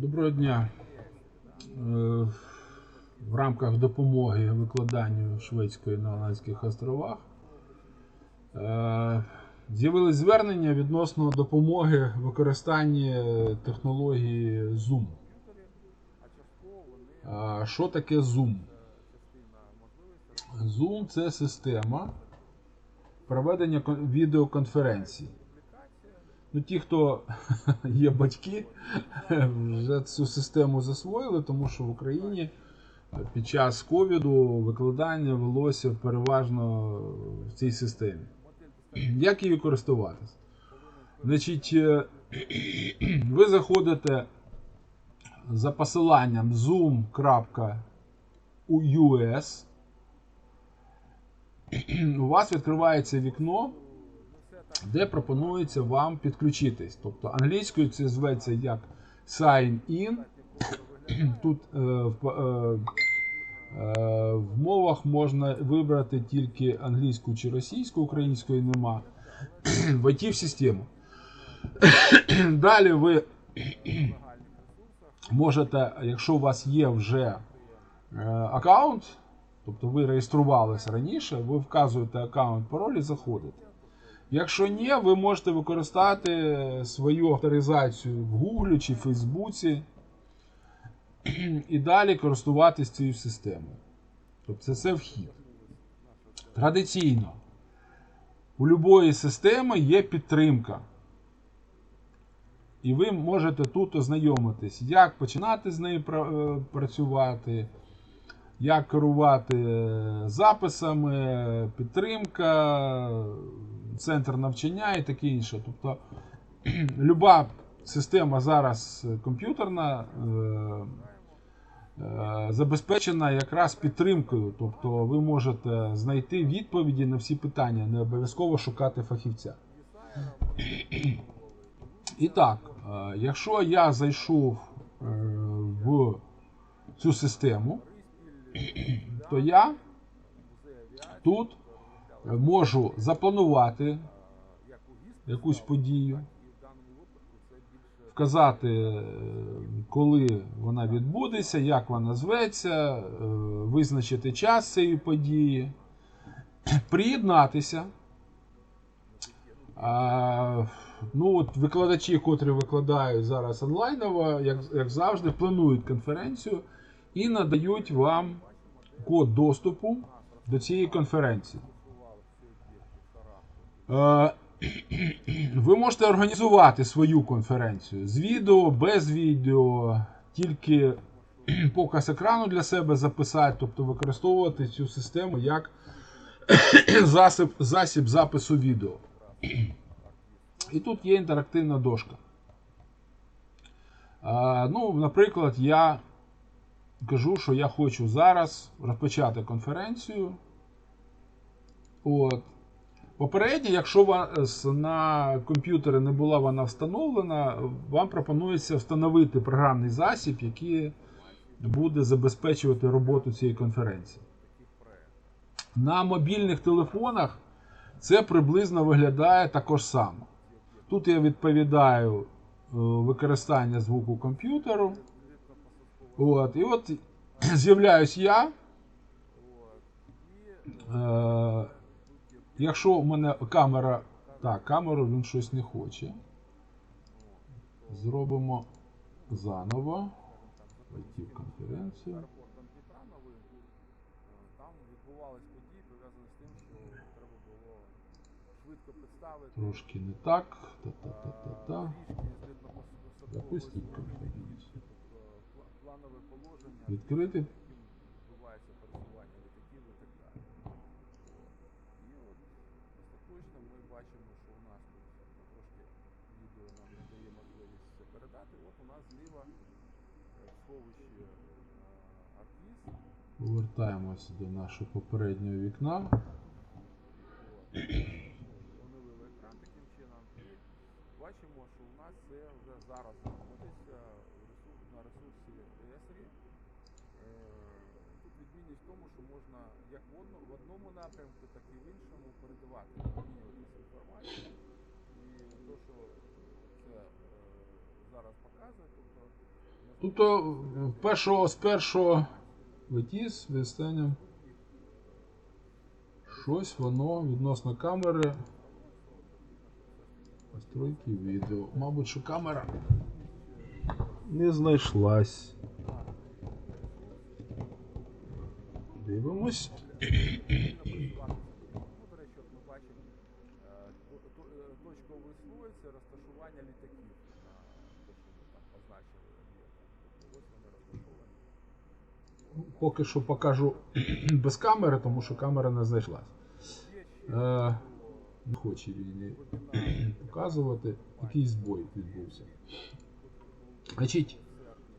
Доброго дня. Е, В рамках допомоги викладанню шведської на Голландських островах е, з'явились звернення відносно допомоги використанні технології Zoom. Що таке Zoom? Zoom це система проведення кон- відеоконференцій. Ну, ті, хто є батьки, вже цю систему засвоїли, тому що в Україні під час ковіду викладання велося переважно в цій системі. Як її користуватись? Значить, е, ви заходите за посиланням zoom.us. У вас відкривається вікно, де пропонується вам підключитись. Тобто англійською це зветься як sign in. Тут е, в, е, е, в мовах можна вибрати тільки англійську чи російську, української нема. Войти в систему. Далі ви можете, якщо у вас є вже е, аккаунт, тобто ви реєструвалися раніше, ви вказуєте аккаунт, пароль і заходите. Якщо ні, ви можете використати свою авторизацію в Google чи Фейсбуці і далі користуватись цією системою. Тобто це все вхід. Традиційно у будь-якої системи є підтримка. І ви можете тут ознайомитись, як починати з нею е, працювати, як керувати е, записами, підтримка, центр навчання і таке інше. Тобто люба система зараз е, комп'ютерна е, е, забезпечена якраз підтримкою. Тобто ви можете знайти відповіді на всі питання, не обов'язково шукати фахівця. І так, якщо я зайшов в цю систему, то я тут можу запланувати якусь подію, вказати, е, коли вона відбудеться, як вона зветься, е, визначити час цієї події, приєднатися. А, ну от Викладачі, котрі викладають зараз онлайново, як, як завжди, планують конференцію і надають вам код доступу до цієї конференції. Е, Ви можете організувати свою конференцію з відео, без відео, тільки показ екрану для себе записати, тобто використовувати цю систему як засіб, засіб запису відео. І тут є інтерактивна дошка. Ну, наприклад, я кажу, що я хочу зараз розпочати конференцію. От. Попередньо, якщо вас на комп'ютері не була вона встановлена, вам пропонується встановити програмний засіб, який буде забезпечувати роботу цієї конференції. На мобільних телефонах це приблизно виглядає також само. Тут я відповідаю е, використання звуку комп'ютеру. От, і от з'являюсь я. Е, якщо у мене камера. Так, камеру він щось не хоче. Зробимо заново. Войти в конференцію. Трошки не так. Та-та-та-та-та. Запустіть конференцію. Відкрити. яким відбувається пересування літаків і так далі. І от остаточно ми бачимо, що у нас тут трошки відео нам не дає можливість це передати. От у нас зліва е, в сховищі е. Повертаємося до нашого попереднього вікна. оновили екран таким чином. І бачимо, що у нас це вже зараз знаходиться на ресурсі ESRI. Е, Тут відмінність в тому, що можна як в одному напрямку, так і в іншому передавати, інформацією. І те, що е, зараз показує, тобто Тобто, е, першого, з першого витіз відстанням щось воно відносно камери. Настройки відео. Мабуть, що камера не знайшлась. Дивимось. Ну, до речі, от Ось вони розташовані. Поки що покажу без камери, тому що камера не знайшлась. Е, не хоче він показувати. Якийсь збой відбувся. Значить,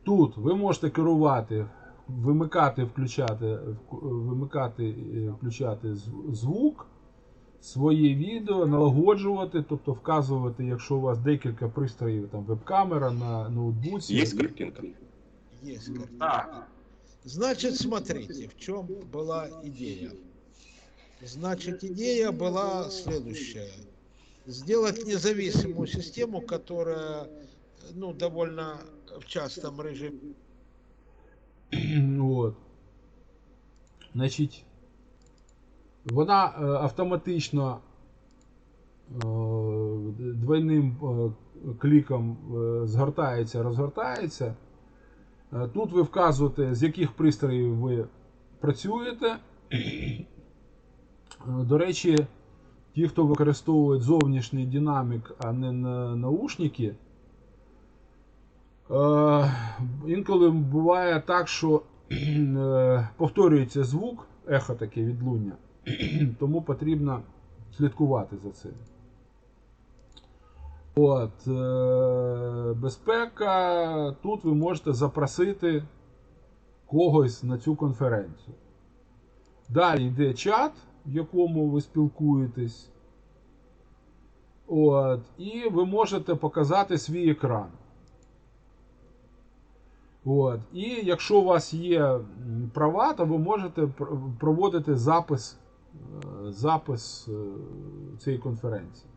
тут ви можете керувати, вимикати, включати, вимикати, і включати звук, своє відео, налагоджувати, тобто вказувати, якщо у вас декілька пристроїв, там веб-камера на ноутбуці. Есть картинка? Есть картинка. Значит, смотрите, в чем была идея. Значит, идея была следующая. Сделать независимую систему, которая ну, довольно в частом режиме От. Значить, вона е, автоматично е, двойним е, кліком згортається, розгортається. Тут ви вказуєте, з яких пристроїв ви працюєте. До речі, ті, хто використовують зовнішній динамік, а не на наушники, інколи буває так, що повторюється звук, ехо таке відлуння, тому потрібно слідкувати за цим. От, е, безпека. Тут ви можете запросити когось на цю конференцію. Далі йде чат, в якому ви спілкуєтесь. От, і ви можете показати свій екран. От. І якщо у вас є права, то ви можете проводити запис, запис е, цієї конференції.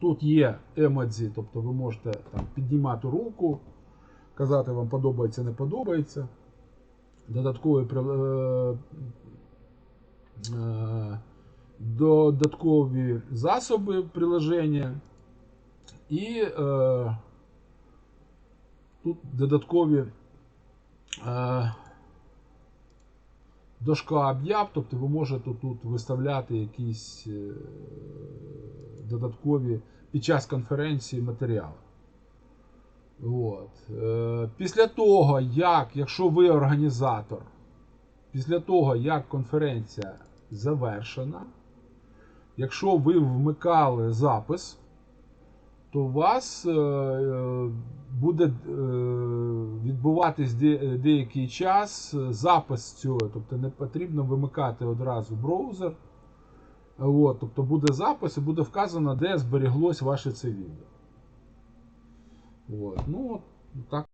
Тут є емодзі, тобто ви можете там, піднімати руку, казати вам подобається, не подобається. Додаткові е, е, додаткові засоби приложення. І е, тут додаткові е, дошка об'яв, тобто ви можете тут виставляти якісь е, додаткові під час конференції матеріали. От. Е, після того, як, якщо ви організатор, після того, як конференція завершена, якщо ви вмикали запис, то у вас е, буде відбуватись де- деякий час е, запис цього, тобто не потрібно вимикати одразу браузер. От, тобто буде запис і буде вказано, де зберіглось ваше це відео. От, ну, так.